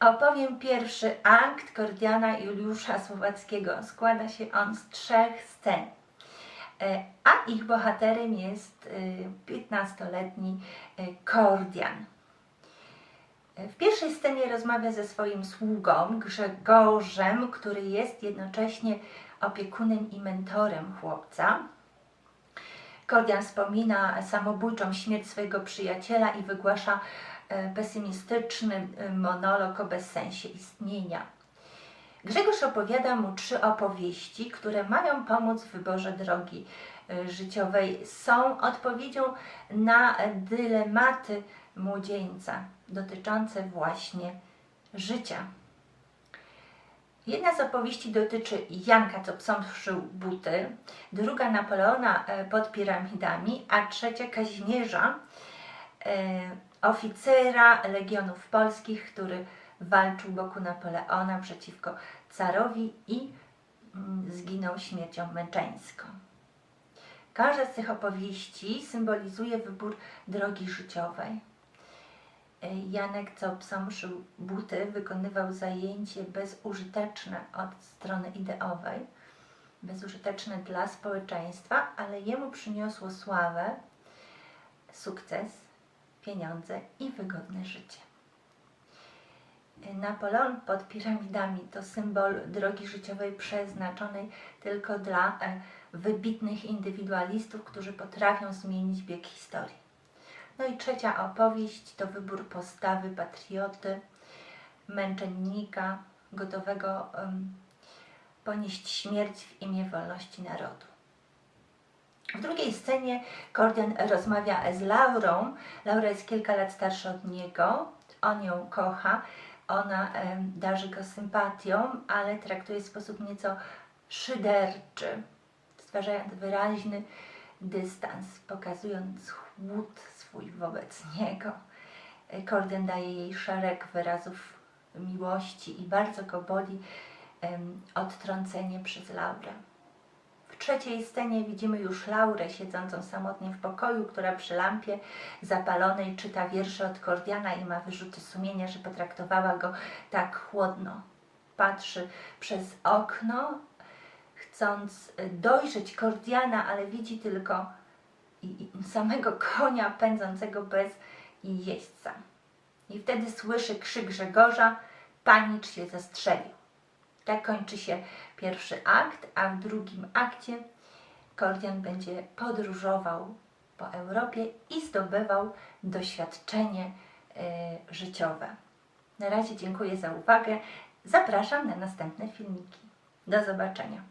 Opowiem pierwszy akt Kordiana Juliusza Słowackiego. Składa się on z trzech scen. E, A ich bohaterem jest e, 15-letni e, Kordian. E, W pierwszej scenie rozmawia ze swoim sługą Grzegorzem, który jest jednocześnie opiekunem i mentorem chłopca. Kordian wspomina samobójczą śmierć swojego przyjaciela i wygłasza e, pesymistyczny e, monolog o bezsensie istnienia. Grzegorz opowiada mu trzy opowieści, które mają pomóc w wyborze drogi e, życiowej. Są odpowiedzią na dylematy młodzieńca dotyczące właśnie życia. Jedna z opowieści dotyczy Janka, co psom szył buty, druga Napoleona e, pod piramidami, a trzecia Kazimierza, e, oficera Legionów Polskich, który walczył wokół Napoleona przeciwko carowi i mm, zginął śmiercią męczeńską. Każda z tych opowieści symbolizuje wybór drogi życiowej. Janek, co psom buty, wykonywał zajęcie bezużyteczne od strony ideowej, bezużyteczne dla społeczeństwa, ale jemu przyniosło sławę, sukces, pieniądze i wygodne życie. Napoleon pod piramidami to symbol drogi życiowej przeznaczonej tylko dla e, wybitnych indywidualistów, którzy potrafią zmienić bieg historii. No i trzecia opowieść to wybór postawy patrioty, męczennika, gotowego em, ponieść śmierć w imię wolności narodu. W drugiej scenie Kordian rozmawia z Laurą. Laura jest kilka lat starsza od niego, on ją kocha, ona em, darzy go sympatią, ale traktuje w sposób nieco szyderczy, stwarzając wyraźny dystans, pokazując chłód swój wobec niego. Korden daje jej szereg wyrazów miłości i bardzo go boli odtrącenie przez Laurę. W trzeciej scenie widzimy już Laurę siedzącą samotnie w pokoju, która przy lampie zapalonej czyta wiersze od Kordiana i ma wyrzuty sumienia, że potraktowała go tak chłodno. Patrzy przez okno, chcąc y, dojrzeć Kordiana, ale widzi tylko i, i samego konia pędzącego bez jeźdźca. I wtedy słyszy krzyk Grzegorza, panicz się zastrzelił. Tak kończy się pierwszy akt, a w drugim akcie Kordian będzie podróżował po Europie i zdobywał doświadczenie y, życiowe. Na razie dziękuję za uwagę. Zapraszam na następne filmiki. Do zobaczenia.